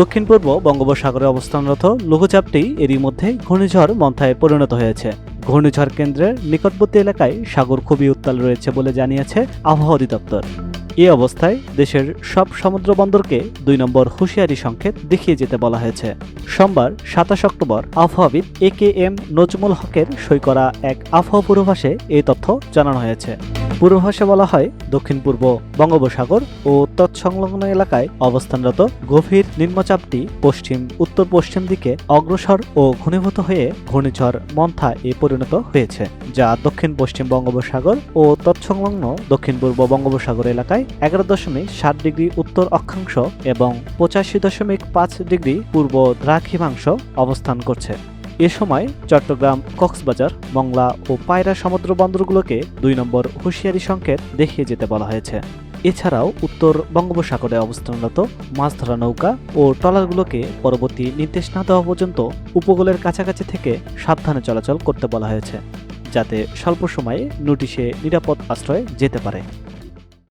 দক্ষিণ পূর্ব বঙ্গোপসাগরে অবস্থানরত লঘুচাপটি এরই মধ্যে ঘূর্ণিঝড় মন্থায় পরিণত হয়েছে। ঘূর্ণিঝড় কেন্দ্রের নিকটবর্তী এলাকায় সাগর খুবই উত্তাল রয়েছে বলে জানিয়েছে আবহাওয়া অধিদপ্তর। এ অবস্থায় দেশের সব সমুদ্র বন্দরকে দুই নম্বর হুঁশিয়ারি সংকেত দেখিয়ে যেতে বলা হয়েছে। সোমবার সাতাশ অক্টোবর আবহাওয়াবিদ এ কে এম নজমুল হকের সই করা এক আবহাওয়া পূর্বাভাসে এই তথ্য জানানো হয়েছে। পূর্বাভাসে বলা হয় দক্ষিণ পূর্ব বঙ্গোপসাগর ও তৎসংলগ্ন এলাকায় অবস্থানরত গভীর নিম্নচাপটি পশ্চিম, উত্তর পশ্চিম দিকে অগ্রসর ও ঘনীভূত হয়ে ঘূর্ণিঝড় মন্থা এ পরিণত হয়েছে, যা দক্ষিণ পশ্চিম বঙ্গোপসাগর ও তৎসংলগ্ন দক্ষিণ পূর্ব বঙ্গোপসাগর এলাকায় এগারো দশমিক সাত ডিগ্রি উত্তর অক্ষাংশ এবং পঁচাশি দশমিক পাঁচ ডিগ্রি পূর্ব দ্রাঘিমাংশ অবস্থান করছে। এ সময় চট্টগ্রাম, কক্সবাজার, মংলা ও পায়রা সমুদ্র বন্দরগুলোকে দুই নম্বর হুঁশিয়ারি সংকেত দেখিয়ে যেতে বলা হয়েছে। এছাড়াও উত্তর বঙ্গোপসাগরে অবস্থানরত মাছ ধরা নৌকা ও ট্রলারগুলোকে পরবর্তী নির্দেশ না দেওয়া পর্যন্ত উপকূলের কাছাকাছি থেকে সাবধানে চলাচল করতে বলা হয়েছে, যাতে স্বল্প সময়ে নোটিশে নিরাপদ আশ্রয়ে যেতে পারে।